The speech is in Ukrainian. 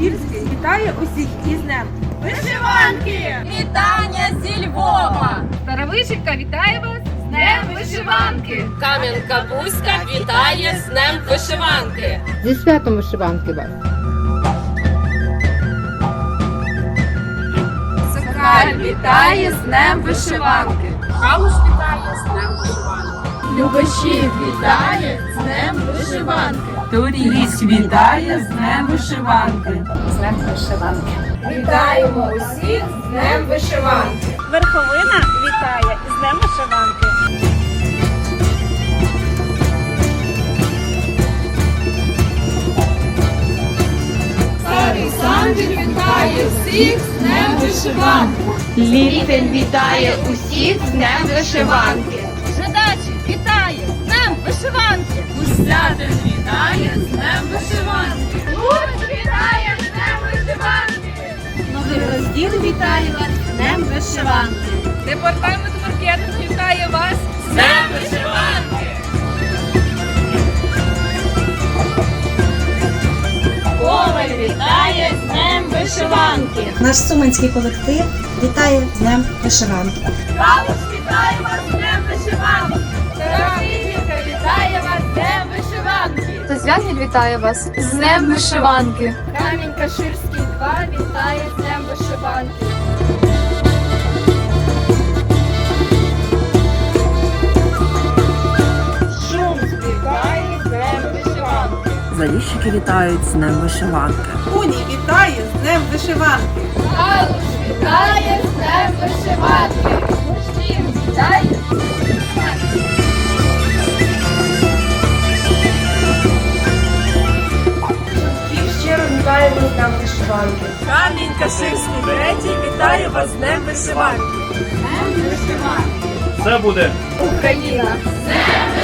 Подільський вітає усіх із днем вишиванки! Вітання зі Львова! Старовишенька вітає вас з днем вишиванки! Кам'янка Бузька вітає з Днем Вишиванки! Зі святом вишиванки вас! Сокаль вітає з Днем Вишиванки! Калуш вітає з Днем Вишиванки! Любашів вітає з Днем Вишиванки! Турійськ вітає з днем вишиванки! З Днем Вишиванки! Вітаємо усіх з днем вишиванки! Верховина вітає з Днем Вишиванки. Старий Самбір вітає всіх з днем вишиванки! Ліпень вітає усіх з Днем Вишиванки! Вітає з Днем Вишиванки! Усятин вітає з Днем Вишиванки! Луч вітає з Днем Вишиванки! Новий розділ вітає вас з Днем Вишиванки! Департамент маркетингу вітає вас З Днем Вишиванки! Коваль вітає з Днем Вишиванки! Наш суманський колектив вітає з Днем Вишиванки. Калуш Звягіль вітає вас з Днем Вишиванки. Камінь Каширський 2 вітає з Днем Вишиванки! Шум вітає з Днем Вишиванки! Заліщики вітають з Днем Вишиванки. Уні вітає з днем вишиванки! Калуш вітає з Днем Вишиванки! Вишиванки! Камінь Каширський третій вітає вас з Днем Вишиванки. Буде Україна! Днем Вишиванки! З Днем Вишиванки!